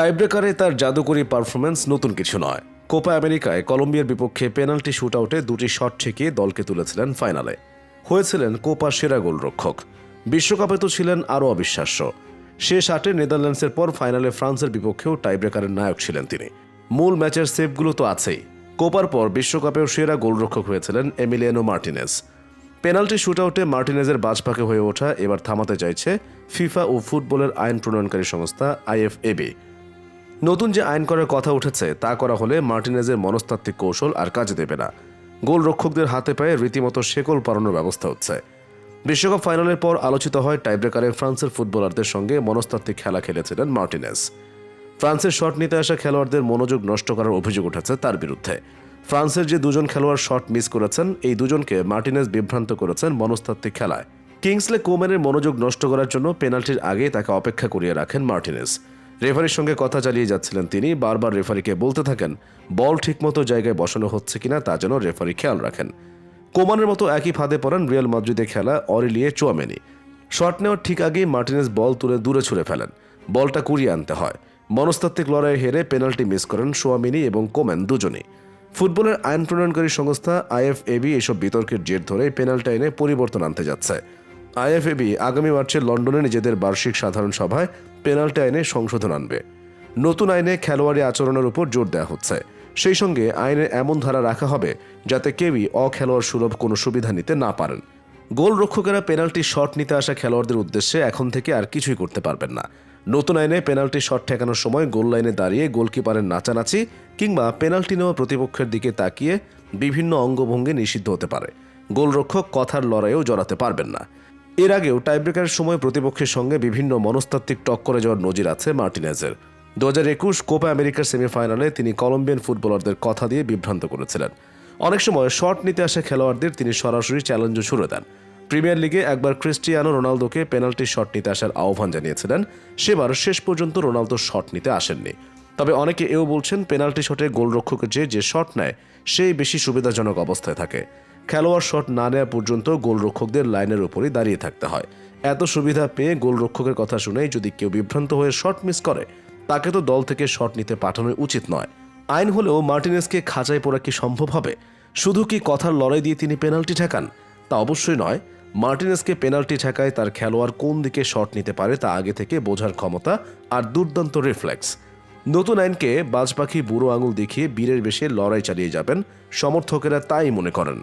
টাইব্রেকারে তার জাদুকরী পারফরমেন্স নতুন কিছু নয়। কোপা আমেরিকায় কলম্বিয়ার বিপক্ষে পেনাল্টি শুটআউটে দুটি শট ঠেকিয়ে দলকে তুলেছিলেন ফাইনালে। হয়েছিলেন কোপা সেরা গোলরক্ষক। বিশ্বকাপে তো ছিলেন আরও অবিশ্বাস্য। শেষ আটে নেদারল্যান্ডসের পর ফাইনালে ফ্রান্সের বিপক্ষেও টাইব্রেকারের নায়ক ছিলেন তিনি। মূল ম্যাচের সেভগুলো তো আছেই। কোপার পর বিশ্বকাপেও সেরা গোলরক্ষক হয়েছিলেন এমিলিয়ানো মার্টিনেজ। পেনাল্টি শুটআউটে মার্টিনেজের বাজপাকে হয়ে ওঠা এবার থামাতে চাইছে ফিফা ও ফুটবলের আইন প্রণয়নকারী সংস্থা আইএফএবি। নতুন যে আইন করার কথা উঠেছে, তা করা হলে মার্টিনেজের মনস্তাত্ত্বিক কৌশল আর কাজে দেবে না। গোলরক্ষকদের হাতে পায়ে রীতিমতো শেকল পারানোর ব্যবস্থা হচ্ছে। বিশ্বকাপ ফাইনালের পর আলোচিত হয় টাইব্রেকারে ফ্রান্সের ফুটবলারদের সঙ্গে মনস্তাত্ত্বিক খেলা খেলেছিলেন মার্টিনেজ। ফ্রান্সের শট নিতে আসা খেলোয়াড়দের মনোযোগ নষ্ট করার অভিযোগ উঠেছে তার বিরুদ্ধে। ফ্রান্সের যে দুজন খেলোয়াড় শট মিস করেছেন, এই দুজনকে মার্টিনেজ বিভ্রান্ত করেছেন মনস্তাত্ত্বিক খেলায়। কিংসলে কোম্যানের মনোযোগ নষ্ট করার জন্য পেনাল্টির আগে তাকে অপেক্ষা করিয়ে রাখেন মার্টিনেজ। রেফারির সঙ্গে কথা চালিয়ে যাচ্ছিলেন তিনি। বারবার রেফারিকে বলতে থাকেন, বল ঠিকমতো জায়গায় বসানো হচ্ছে কিনা তা যেন রেফারি খেয়াল রাখেন। কোমানের মতো একই ফাঁদে পড়েন রিয়াল মাদ্রিদে খেলা অরিলিয়ে চুয়ামেনি। শট নেওয়ার ঠিক আগেই মার্টিনেস বল তুলে দূরে ছুড়ে ফেলেন। বলটা কুড়িয়ে আনতে হয়। মনস্তাত্ত্বিক লড়াইয়ে হেরে পেনাল্টি মিস করেন সোয়ামিনি এবং কোমেন দুজনেই। ফুটবলের আইন প্রণয়নকারী সংস্থা আইএফএবি এসব বিতর্কের জের ধরে পেনাল্টি আইনে পরিবর্তন আনতে যাচ্ছে। আইএফএবি আগামী মার্চে লন্ডনে নিজেদের বার্ষিক সাধারণ সভায় পেনাল্টি আইনে সংশোধন আনবে। নতুন আইনে খেলোয়াড়ি আচরণের উপর জোর দেওয়া হচ্ছে। সেই সঙ্গে আইনে এমন ধারা রাখা হবে যাতে কেউই অখেলোয়াড় সুলভ কোনো সুবিধা নিতে না পারেন। গোলরক্ষকেরা পেনাল্টি শট নিতে আসা খেলোয়াড়দের উদ্দেশ্যে এখন থেকে আর কিছুই করতে পারবেন না। নতুন আইনে পেনাল্টি শট ঠেকানোর সময় গোল লাইনে দাঁড়িয়ে গোলকিপারের নাচানাচি কিংবা পেনাল্টি নেওয়া প্রতিপক্ষের দিকে তাকিয়ে বিভিন্ন অঙ্গভঙ্গি নিষিদ্ধ হতে পারে। গোলরক্ষক কথার লড়াইও জড়াতে পারবেন না। এর আগেও টাইব্রেকারের সময় প্রতিপক্ষের সঙ্গে বিভিন্ন মনস্তাত্ত্বিক টক্করে যাওয়ার নজির আছে মার্টিনেজের। দু হাজার একুশ কোপা আমেরিকার সেমিফাইনালে তিনি কলম্বিয়ান ফুটবলারদের কথা দিয়ে বিভ্রান্ত করেছিলেন। অনেক সময় শট নিতে আসা খেলোয়াড়দের তিনি সরাসরি চ্যালেঞ্জও ছুড়ে দেন। প্রিমিয়ার লিগে একবার ক্রিস্টিয়ানো রোনালদোকে পেনাল্টি শট নিতে আসার আহ্বান জানিয়েছিলেন। সেবার শেষ পর্যন্ত রোনালদো শট নিতে আসেননি। তবে অনেকে এও বলছেন, পেনাল্টি শটে গোলরক্ষকের যে যে শট নেয়, সেই বেশি সুবিধাজনক অবস্থায় থাকে। খেলোয়াড় শট না নেওয়া পর্যন্ত গোলরক্ষকদের লাইনের উপরই দাঁড়িয়ে থাকতে হয়। এত সুবিধা পেয়ে গোলরক্ষকের কথা শুনেই যদি কেউ বিভ্রান্ত হয়ে শট মিস করে, তাকে তো দল থেকে শট নিতে পাঠানো উচিত নয়। আইন হলেও মার্টিনেসকে খাঁচায় পড়া কি সম্ভব হবে? শুধু কি কথার লড়াই দিয়ে তিনি পেনাল্টি ঠেকান? তা অবশ্যই নয়। মার্টিনেসকে পেনাল্টি ঠেকায় তার খেলোয়াড় কোন দিকে শট নিতে পারে তা আগে থেকে বোঝার ক্ষমতা আর দুর্দান্ত রিফ্লেক্স। নতুন আইনকে বাজপাখি বুড়ো আঙুল দেখিয়ে বীরের বেশে লড়াই চালিয়ে যাবেন সমর্থকেরা তাই মনে করেন।